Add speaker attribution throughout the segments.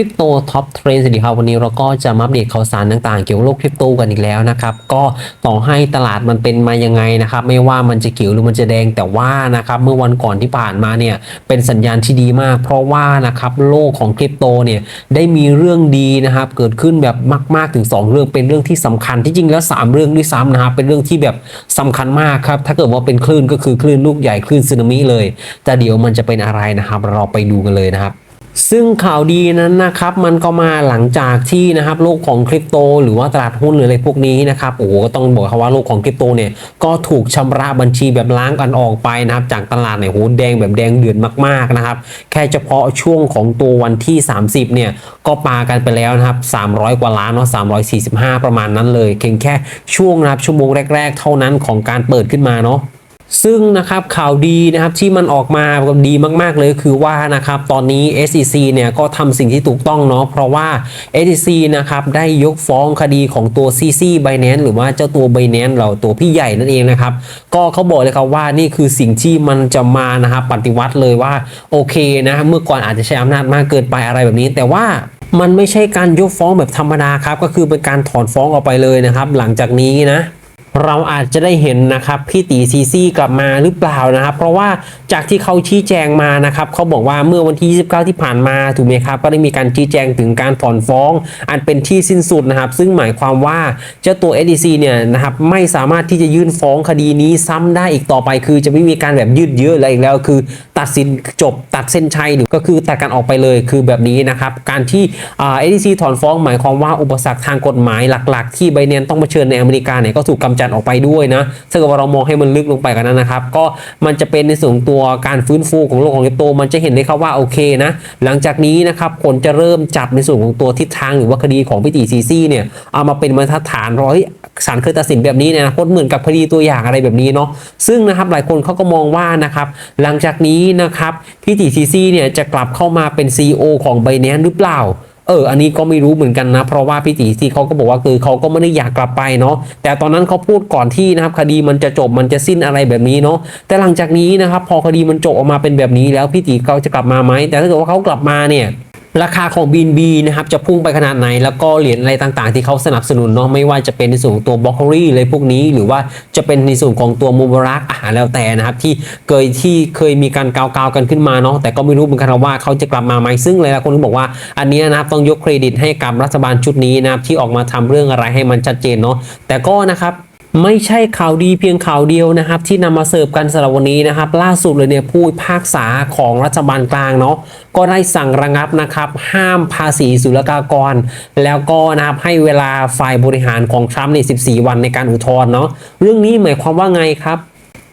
Speaker 1: ริปโตท็อปเทรนด์สวัสดีครับวันนี้เราก็จะมาอัปเดตข่าวสารต่างๆ เกี่ยวกับโลกคริปโตกันอีกแล้วนะครับ ก็ต่อให้ตลาดมันเป็นมายังไงนะครับ ไม่ว่ามันจะเขียวหรือมันจะแดงแต่ว่านะครับเมื่อวันก่อนที่ผ่านมาเนี่ยเป็นสัญญาณที่ดีมาก เพราะว่านะครับโลกของคริปโตเนี่ยได้มีเรื่องดีนะครับเกิดขึ้นแบบมาก ๆถึง 2 เรื่องเป็นเรื่องที่สำคัญที่จริงแล้ว 3 เรื่องด้วยซ้ำนะครับเป็นเรื่องที่แบบสำคัญมากครับถ้าเกิดว่าเป็นคลื่นก็คือคลื่นลูกใหญ่คลื่นสึนามิเลยแต่เดี๋ยวมันจะเป็นอะไรนะครับ เราไปดูกันเลยนะครับ ซึ่งข่าวดีนั้นนะครับมันก็มาหลังจากที่นะครับโลกของคริปโต หรือว่าตลาดหุ้นหรืออะไรพวกนี้นะครับโอ้โหก็ต้องบอกครับว่าโลกของคริปโตเนี่ยก็ถูกชำระบัญชีแบบล้างกันออกไปนะครับจากตลาดเนี่ยโหแดงแบบแดงเดือดมากๆนะครับแค่เฉพาะช่วงของตัววันที่ 30เนี่ยก็ปากันไปแล้วนะครับ300 กว่าล้านเนาะ345 ประมาณนั้นเลยเพียงแค่ช่วงนะครับชั่วโมงแรก ๆ เท่านั้นของการเปิดขึ้นมาเนาะ ซึ่งนะครับข่าวดีนะครับที่มันออกมาดีมาก ๆ เลยคือว่านะครับตอนนี้ SEC เนี่ยก็ทำสิ่งที่ถูกต้องเนาะเพราะว่า SEC นะครับได้ยกฟ้องคดีของตัว CC Binance หรือว่าเจ้าตัว Binance เราตัวพี่ใหญ่นั่นเองนะครับก็เขาบอกเลยครับว่านี่คือสิ่งที่มันจะมานะครับปฏิวัติเลยว่าโอเคนะเมื่อก่อนอาจจะใช้อำนาจมากเกินไปอะไรแบบนี้ แต่ว่ามันไม่ใช่การยกฟ้องแบบธรรมดาครับก็คือเป็นการถอนฟ้องออกไปเลยนะครับ หลังจากนี้นะ เราอาจจะได้เห็นนะครับพี่ตีซีซีกลับมาหรือเปล่านะครับ เพราะว่าจากที่เขาชี้แจงมานะครับเขาบอกว่าเมื่อวันที่ 29 ที่ผ่านมาถูกไหมครับ ก็ได้มีการชี้แจงถึงการถอนฟ้อง อันเป็นที่สิ้นสุดนะครับ ซึ่งหมายความว่าเจ้าตัว SEC เนี่ยนะครับไม่สามารถที่จะยื่นฟ้องคดีนี้ซ้ำได้อีกต่อไป คือจะไม่มีการแบบยืดเยื้ออะไรอีกแล้ว คือตัดสินจบตัดเส้นชัยหรือก็คือตัดกันออกไปเลยคือแบบนี้นะครับการที่เอ่า SEC ถอนฟ้องหมายความว่าอุปสรรคทางกฎหมายหลัก ๆ ที่ไบเนนต้องเผชิญในอเมริกาเนี่ยก็ถูกกำจัดออกไปด้วยนะถ้าเกิดว่าเรามองให้มันลึกลงไปกันนั้นนะครับ ก็มันจะเป็นในส่วนตัวการฟื้นฟูของโลกของคริปโต มันจะเห็นได้ครับว่าโอเคนะหลังจากนี้นะครับคนจะเริ่มจับในส่วนของตัวทิศทางหรือว่าคดีของพิตีซีซี่เนี่ยเอามาเป็นบรรฐานร้อยศาลเคยตัดสินแบบนี้นอนาคตเหมือนกับคดีตัวอย่างอะไรแบบนี้เนาะซึ่งนะครับหลายคนเขาก็มองว่านะครับหลังจากนี้นะครับพิตีซีซี่เนี่ยจะกลับเข้ามาเป็น CEO ของ b บ n a n c e หรือเปล่า เอออันนี้ก็ไม่รู้เหมือนกันนะ เพราะว่าพี่ตีที่เขาก็บอกว่าคือเขาก็ไม่ได้อยากกลับไปเนาะแต่ตอนนั้นเขาพูดก่อนที่นะครับคดีมันจะจบมันจะสิ้นอะไรแบบนี้เนาะแต่หลังจากนี้นะครับพอคดีมันจบออกมาเป็นแบบนี้แล้วพี่ตีเขาจะกลับมาไหมแต่ถ้าเกิดว่าเขากลับมาเนี่ย ราคาของ BNB นะครับจะพุ่งไปขนาดไหน แล้วก็เหรียญอะไรต่างๆ ที่เขาสนับสนุนเนาะไม่ว่าจะเป็นในส่วนของตัวบล็อกเกอรี่เลยพวกนี้ หรือว่าจะเป็นในส่วนของตัวมูบารักอาหารแล้วแต่นะครับที่เคยที่เคยมีการกาวๆกันขึ้นมาเนาะแต่ก็ไม่รู้เหมือนกันว่าเขาจะกลับมาไหมซึ่งหลายๆคนบอกว่าอันนี้นะครับต้องยกเครดิตให้กับรัฐบาลชุดนี้นะครับที่ออกมาทำเรื่องอะไรให้มันชัดเจนเนาะแต่ก็นะครับ ไม่ใช่ข่าวดีเพียงข่าวเดียวนะครับ ที่นำมาเสิร์ฟกันสำหรับวันนี้นะครับ ล่าสุดเลยเนี่ยผู้พากษาของรัฐบาลกลางเนาะก็ได้สั่งระงับนะครับ ห้ามภาษีศุลกากร แล้วก็นะครับให้เวลาฝ่ายบริหารของทรัมป์ใน 14 วันในการอุทธรณ์เนาะเรื่องนี้หมายความว่าไงครับ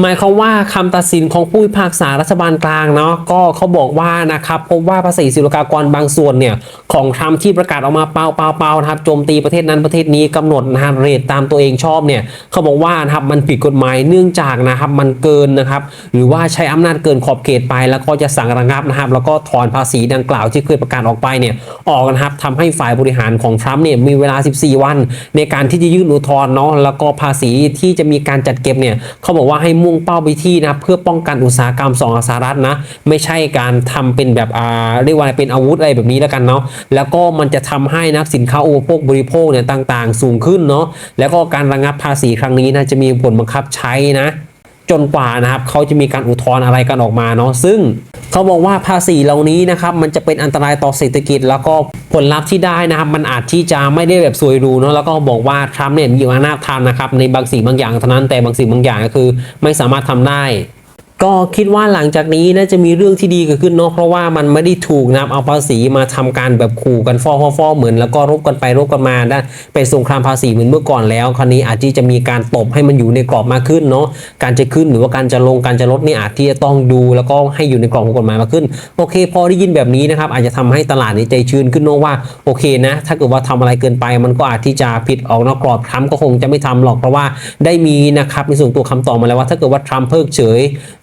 Speaker 1: หมายความว่าคำตัดสินของผู้พิพากษารัฐบาลกลางเนาะก็เขาบอกว่านะครับพบว่าภาษีศุลกากรบางส่วนเนี่ยของทรัมป์ที่ประกาศออกมาเปล่าเปล่าเปล่านะครับโจมตีประเทศนั้นประเทศนี้กำหนดนะครับเรทตามตัวเองชอบเนี่ยเขาบอกว่านะครับมันผิดกฎหมายเนื่องจากนะครับมันเกินนะครับหรือว่าใช้อำนาจเกินขอบเขตไป แล้วก็จะสั่งระงับนะครับแล้วก็ถอนภาษีดังกล่าวที่เคยประกาศออกไปเนี่ยออกนะครับทำให้ฝ่ายบริหารของทรัมป์เนี่ยมีเวลา 14 วัน ในการที่จะยื่นอุทธรณ์เนาะแล้วก็ภาษีที่จะมีการจัดเก็บเนี่ยเขาบอกว่าให้มุ่งเป้าไปที่นะเพื่อป้องกันอุตสาหกรรมสองสหรัฐนะไม่ใช่การทำเป็นแบบอ่าเรียกว่าเป็นอาวุธอะไรแบบนี้แล้วกันเนาะแล้วก็มันจะทำให้นะครับสินค้าอุปโภคบริโภคเนี่ยต่าง ๆ สูงขึ้นเนาะแล้วก็การระงับภาษีครั้งนี้นะจะมีผลบังคับใช้นะ จนกว่านะครับเขาจะมีการอุทธรณ์อะไรกันออกมาเนาะซึ่งเขาบอกว่าภาษีเหล่านี้นะครับมันจะเป็นอันตรายต่อเศรษฐกิจ แล้วก็ผลลัพธ์ที่ได้นะครับ มันอาจที่จะไม่ได้แบบสวยรูเนาะแล้วก็บอกว่าทรัมป์เนี่ยมีอำนาจทำนะครับในบางสิ่งบางอย่างเท่านั้นแต่บางสิ่งบางอย่างก็คือไม่สามารถทำได้ ก็คิดว่าหลังจากนี้น่าจะมีเรื่องที่ดีเกิดขึ้นเนาะเพราะว่ามันไม่ได้ถูกนะครับเอาภาษีมาทำการแบบขู่กันฟ้อฟ้อๆเหมือนแล้วก็รบกันไปรบกันมาได้เป็นสงครามภาษีเหมือนเมื่อก่อนแล้ว คราวนี้อาจจะมีการตบให้มันอยู่ในกรอบมากขึ้นเนาะการจะขึ้นหรือว่าการจะลงการจะลดนี่อาจที่จะต้องดูแล้วก็ให้อยู่ในกรอบของกฎหมายมากขึ้น โอเค พอได้ยินแบบนี้นะครับอาจจะทำให้ตลาดในใจชื้นขึ้นเนาะว่าโอเคนะถ้าเกิดว่าทำอะไรเกินไป มันก็อาจที่จะผิดออกนอกกรอบทรัมป์ก็คงจะไม่ทำหรอกเพราะว่าได้มีนะครับในส่วนตัวคำตอบมาแล้วว่าถ้าเกิดว่าทรัมป์เพิกเฉย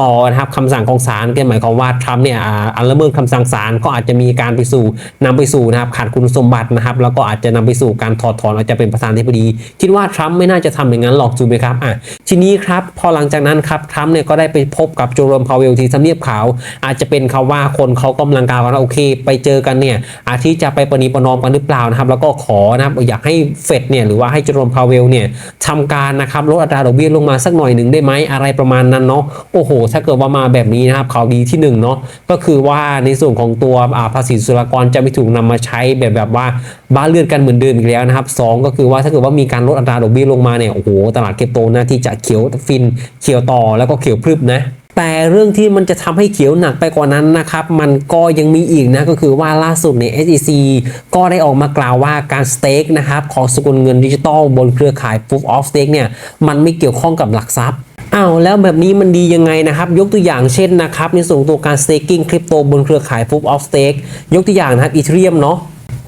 Speaker 1: ต่อนะครับคำสั่งของศาลก็หมายความว่าทรัมป์เนี่ยอันละเมิดคำสั่งศาลก็อาจจะมีการไปสู่นำไปสู่นะครับขาดคุณสมบัตินะครับ แล้วก็อาจจะนำไปสู่การถอดถอนอาจจะเป็นประธานาธิบดี คิดว่าทรัมป์ไม่น่าจะทำอย่างนั้นหรอกจูไหมครับอะทีนี้ครับพอหลังจากนั้นครับทรัมป์เนี่ยก็ได้ไปพบกับโจโรมพาวเวลที่ทำเนียบขาว อาจจะเป็นเขาว่าคนเขากำลังกล่าวกันว่าโอเค ไปเจอกันเนี่ยอาจที่จะไปประนีประนอมกันหรือเปล่านะครับ แล้วก็ขอนะครับอยากให้เฟดเนี่ยหรือว่าให้โจโรมพาวเวลเนี่ยทำการนะครับลดอัตราดอกเบี้ยลงมาสักหน่อยหนึ่งได้ไหมอะไรประมาณนั้นเนาะโอ้โหถ้าเกิดว่ามาแบบนี้นะครับข่าวดีที่หนึ่งเนาะก็คือว่าในส่วนของตัวภาษีศุลกากรจะไม่ถูกนำมาใช้แบบแบบว่าบ้าเลื่อนกันเหมือนเดิมอีกแล้วนะครับสองก็คือว่าถ้าเกิดว่ามีการลดอัตราดอกเบี้ยลงมาเนี่ยโอ้โหตลาดคริปโตน่าที่จะเขียวฟินเขียวต่อแล้วก็เขียวพรึบนะแต่เรื่องที่มันจะทำให้เขียวหนักไปกว่านั้นนะครับ มันก็ยังมีอีกนะก็คือว่าล่าสุดเนี่ย SEC ก็ได้ออกมากล่าวว่าการสเต็กนะครับของสกุลเงินดิจิตอลบนเครือข่าย Proof of Stake เนี่ยมันไม่เกี่ยวข้องกับหลักทรัพย์ อ้าวแล้วแบบนี้มันดียังไงนะครับ ยกตัวอย่างเช่นนะครับ ในส่วนตัวการ staking คริปโตบนเครือข่าย Proof of Stake ยกตัวอย่างนะครับอิทเรียมเนาะ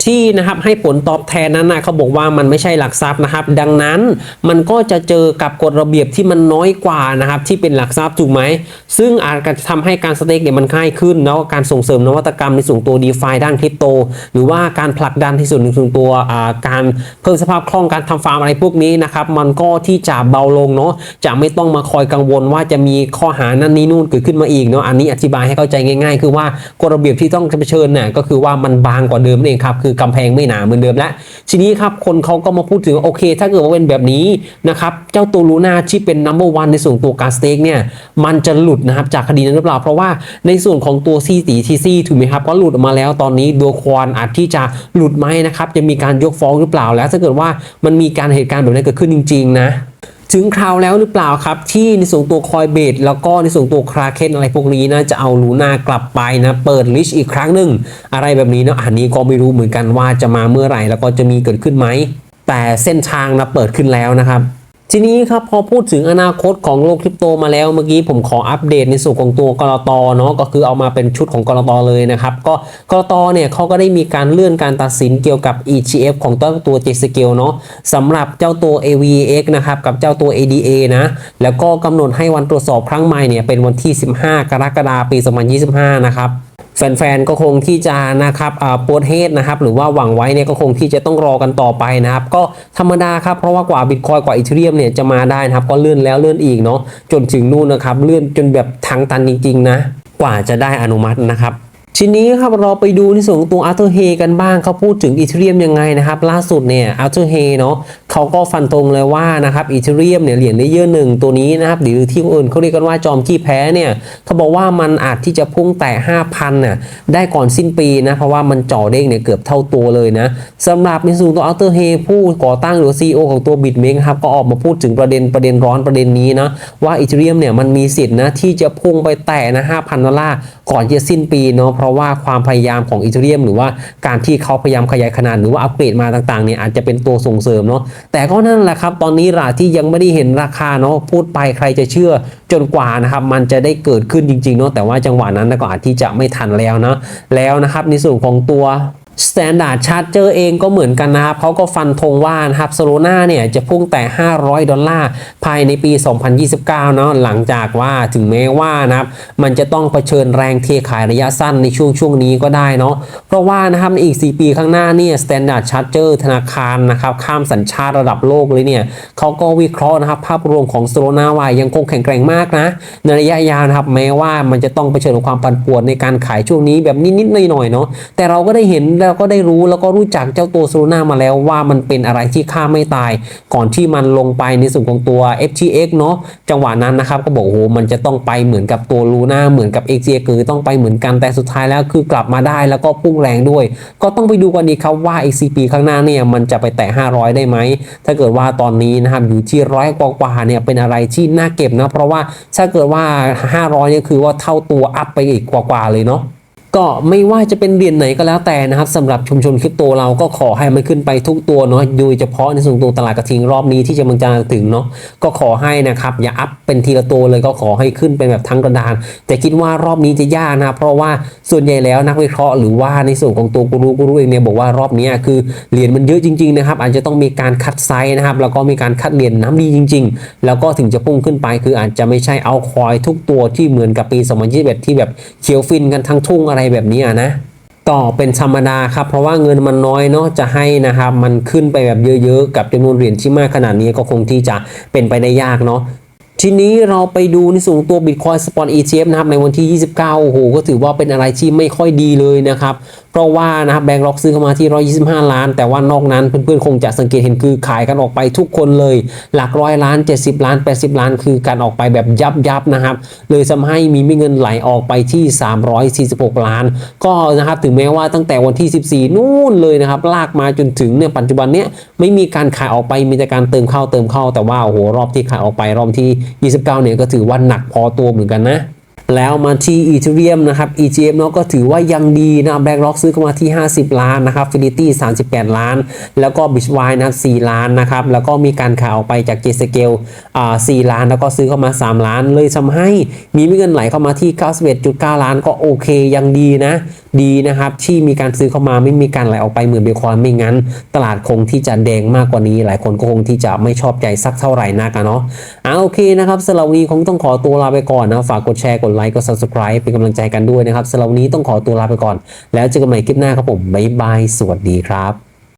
Speaker 1: ที่นะครับให้ผลตอบแทนนั้นนะเขาบอกว่ามันไม่ใช่หลักทรัพย์นะครับ ดังนั้นมันก็จะเจอกับกฎระเบียบที่มันน้อยกว่านะครับที่เป็นหลักทรัพย์ถูกไหม ซึ่งอาจจะทำให้การสเต็กเนี่ยมันง่ายขึ้นแล้วการส่งเสริมนวัตกรรมในส่วนตัว d e f i ด้านคริปโต หรือว่าการผลักดันที่ส่วนหนึ่งส่วนตัวการเพิ่มสภาพคล่องการทำฟาร์มอะไรพวกนี้นะครับมันก็ที่จะเบาลงเนาะจะไม่ต้องมาคอยกังวลว่าจะมีข้อหานั่นนี่นู่นเกิดขึ้นมาอีกเนาะอันนี้อธิบายให้เข้าใจง่าย ๆ คือว่ากฎระเบียบที่ต้องเผชิญเนี่ยก็คือว่ามันบางกว่าเดิมเองครับคือกำแพงไม่หนาเหมือนเดิมแล้วทีนี้ครับคนเขาก็มาพูดถึงโอเค ถ้าเกิดว่าเป็นแบบนี้นะครับเจ้าตัวลูน่าที่เป็น number one ในส่วนตัวการสเต็กเนี่ยมันจะหลุดนะครับจากคดีนั้นหรือเปล่า เพราะว่าในส่วนของตัวซีตีทีซีถูกไหมครับก็หลุดออกมาแล้วตอนนี้ดัวควอนอาจที่จะหลุดไหมนะครับจะมีการยกฟ้องหรือเปล่าแล้วถ้าเกิดว่ามันมีการเหตุการณ์แบบนี้เกิดขึ้นจริง ๆ นะ ถึงคราวแล้วหรือเปล่าครับ ที่ในส่วนตัวคอยเบดแล้วก็ในส่วนตัวคราเคนอะไรพวกนี้นะจะเอาลูน่ากลับไปนะ เปิดลิชอีกครั้งหนึ่งอะไรแบบนี้นะอันนี้ก็ไม่รู้เหมือนกันว่าจะมาเมื่อไหร่ แล้วก็จะมีเกิดขึ้นไหมแต่เส้นทางนะเปิดขึ้นแล้วนะครับ ทีนี้ครับพอพูดถึงอนาคตของโลกคริปโตมาแล้วเมื่อกี้ผมขออัปเดตในส่วนของตัวกรตเนาะก็คือเอามาเป็นชุดของกรตเลยนะครับ ก็กรตเนี่ยเขาก็ได้มีการเลื่อนการตัดสินเกี่ยวกับ ETF ของตัวตัว j s c a l e เนาะสำหรับเจ้าตัว AVX นะครับกับเจ้าตัว ADA นะแล้วก็กำหนดให้วันตรวจสอบครั้งใหม่เนี่ยเป็นวันที่ 15 กรกฎาคมปี 2025 นะครับ แฟนๆก็คงที่จะนะครับปวดเฮดนะครับหรือว่าหวังไว้เนี่ยก็คงที่จะต้องรอกันต่อไปนะครับก็ธรรมดาครับเพราะว่ากว่าบิตคอยกว่าอีเทเรียมเนี่ยจะมาได้นะครับก็เลื่อนแล้วเลื่อนอีกเนาะจนถึงนู่นนะครับเลื่อนจนแบบทางตันจริงๆนะกว่าจะได้อนุมัตินะครับทีนี้ครับเราไปดูในส่วนของตัวอาร์เธอร์เฮกันบ้างเขาพูดถึงอีเทเรียมยังไงนะครับ ล่าสุดเนี่ยอาร์เธอร์เฮเนาะ เขาก็ฟันตรงเลยว่านะครับอีเทเรียมเนี่ยเหรียญเลเยอร์หนึ่งตัวนี้นะครับหรือที่อื่นเขาเรียกกันว่าจอมขี้แพ้เนี่ยเขาบอกว่ามันอาจที่จะพุ่งแต่ 5,000น่ะได้ก่อนสิ้นปีนะเพราะว่ามันจ่อเด้งเนี่ยเกือบเท่าตัวเลยนะสำหรับในส่วนตัวอาร์เธอร์เฮผู้ก่อตั้งหรือ CEO ของตัวบิตเมกครับก็ออกมาพูดถึงประเด็นประเด็นร้อนประเด็นนี้นะว่าอีเทเรียมเนี่ยมันมีสิทธิ์นะที่จะพุ่งไปแตะนะ5,000ดอลลาร์ก่อนจะสิ้นปีเนาะเพราะว่าความพยายามของอีเทเรียมหรือว่าการที่เขาพยายามขยายขนาดหรือว่าอัปเกรดมาต่างๆเนี่ยอาจจะเป็นตัวส่งเสริมเนาะแต่ก็นั่นแหละครับ ตอนนี้ราที่ยังไม่ได้เห็นราคาเนาะพูดไปใครจะเชื่อจนกว่านะครับมันจะได้เกิดขึ้นจริงๆเนาะแต่ว่าจังหวะนั้นก็อาจที่จะไม่ทันแล้วนะแล้วนะครับในส่วนของตัว Standard Charger เองก็เหมือนกันนะครับเขาก็ฟันธงว่านะครับโซโลนาเนี่ยจะพุ่งแต่ 500 ดอลลาร์ภายในปี 2029 เนาะหลังจากว่าถึงแม้ว่านะครับมันจะต้องเผชิญแรงเทขายระยะสั้นในช่วงช่วงนี้ก็ได้เนาะเพราะว่านะครับในอีก 4 ปีข้างหน้าเนี่ย Standard Charger ธนาคารนะครับข้ามสัญชาติระดับโลกเลยเนี่ยเขาก็วิเคราะห์นะครับภาพรวมของโซโลนาว่ายังคงแข็งแกร่งมากนะในระยะยาวนะครับแม้ว่ามันจะต้องเผชิญกับความปั่นป่วนในการขายช่วงนี้แบบนิดๆหน่อยๆเนาะแต่เราก็ได้เห็นเราก็ได้รู้แล้วก็รู้จักเจ้าตัวโซโลนามาแล้วว่ามันเป็นอะไรที่ฆ่าไม่ตาย ก่อนที่มันลงไปในส่วนของตัว FTX เนาะจังหวะนั้นนะครับก็บอกโอ้โหมันจะต้องไปเหมือนกับตัวลูน่าเหมือนกับ XTX คือต้องไปเหมือนกันแต่สุดท้ายแล้วคือกลับมาได้แล้วก็พุ่งแรงด้วย ก็ต้องไปดูกันดีครับว่า XCP ข้างหน้าเนี่ยมันจะไปแตะ500 ได้ไหมถ้าเกิดว่าตอนนี้นะครับอยู่ที่ร้อยกว่าๆเนี่ยเป็นอะไรที่น่าเก็บนะเพราะว่าถ้าเกิดว่า 500เนี่ยคือว่าเท่าตัวอัพไปอีกกว่าๆเลยเนาะ ก็ไม่ว่าจะเป็นเหรียญไหนก็แล้วแต่นะครับสำหรับชุมชนคริปโตเราก็ขอให้มันขึ้นไปทุกตัวเนาะโดยเฉพาะในส่วนตัวตลาดกระทิงรอบนี้ที่จะมันจะถึงเนาะก็ขอให้นะครับอย่าอัพเป็นทีละตัวเลยก็ขอให้ขึ้นเป็นแบบทั้งกระดาน แต่คิดว่ารอบนี้จะยากนะครับเพราะว่าส่วนใหญ่แล้วนักวิเคราะห์หรือว่าในส่วนของตัวกูรูกูรูเองเนี่ยบอกว่ารอบนี้คือเหรียญมันเยอะจริงๆนะครับอาจจะต้องมีการคัดไซส์นะครับแล้วก็มีการคัดเหรียญน้ำดีจริง ๆ แล้วก็ถึงจะพุ่งขึ้นไปคืออาจจะไม่ใช่เอาคอยทุกตัวที่เหมือนกับปี 2021 ที่แบบเขียวฟินกันทั้งทุ่งอะไรแบบนี้อะนะก็เป็นธรรมดาครับ เพราะว่าเงินมันน้อยเนาะจะให้นะครับมันขึ้นไปแบบเยอะๆ กับจำนวนเหรียญที่มากขนาดนี้ก็คงที่จะเป็นไปได้ยากเนาะทีนี้เราไปดูในส่วนของตัว Bitcoin Spot ETF นะครับในวันที่ 29 โอ้โห ก็ถือว่าเป็นอะไรที่ไม่ค่อยดีเลยนะครับเพราะว่านะครับแบงก์ล็อกซื้อเข้ามาที่ 125 ล้าน แต่ว่านอกนั้นเพื่อนๆ คงจะสังเกตเห็นคือขายกันออกไปทุกคนเลย หลักร้อยล้าน 70 ล้าน 80 ล้าน คือการออกไปแบบยับยับนะครับ เลยทำให้มีเงินไหลออกไปที่ 346 ล้าน ก็นะครับถึงแม้ว่าตั้งแต่วันที่ 14 นู่นเลยนะครับ ลากมาจนถึงเนี่ยปัจจุบันเนี้ยไม่มีการขายออกไปมีแต่การเติมเข้าเติมเข้าแต่ว่าโอ้โหรอบที่ขายออกไปรอบที่ 29 เนี่ยก็ถือว่าหนักพอตัวเหมือนกันนะ แล้วมาที่อีเทเรียมนะครับ EGM เนาะก็ถือว่ายังดีนะแบงก์ล็อกซื้อเข้ามาที่ 50 ล้านนะครับฟิลิตี้38 ล้าน แล้วก็บิชไวนะครับ4ล้านนะครับ แล้วก็มีการขายออกไปจากเจสเกลอ่า4ล้าน แล้วก็ซื้อเข้ามา 3 ล้าน เลยทำให้มีเงินไหลเข้ามาที่ 91.9 ล้านก็โอเคยังดีนะดีนะครับที่มีการซื้อเข้ามาไม่มีการไหลออกไปเหมือนเบคอนไม่งั้น ตลาดคงที่จะแดงมากกว่านี้ หลายคนก็คงที่จะไม่ชอบใจสักเท่าไหร่นักอะเนาะอ่าโอเคนะครับสำหรับวันนี้คงต้องขอตัวลาไปก่อนนะฝากกดแชร์กดไลค์กด subscribe เป็นกำลังใจกันด้วยนะครับสำหรับวันนี้ต้องขอตัวลาไปก่อน แล้วเจอกันใหม่คลิปหน้าครับผมบ๊ายบายสวัสดีครับ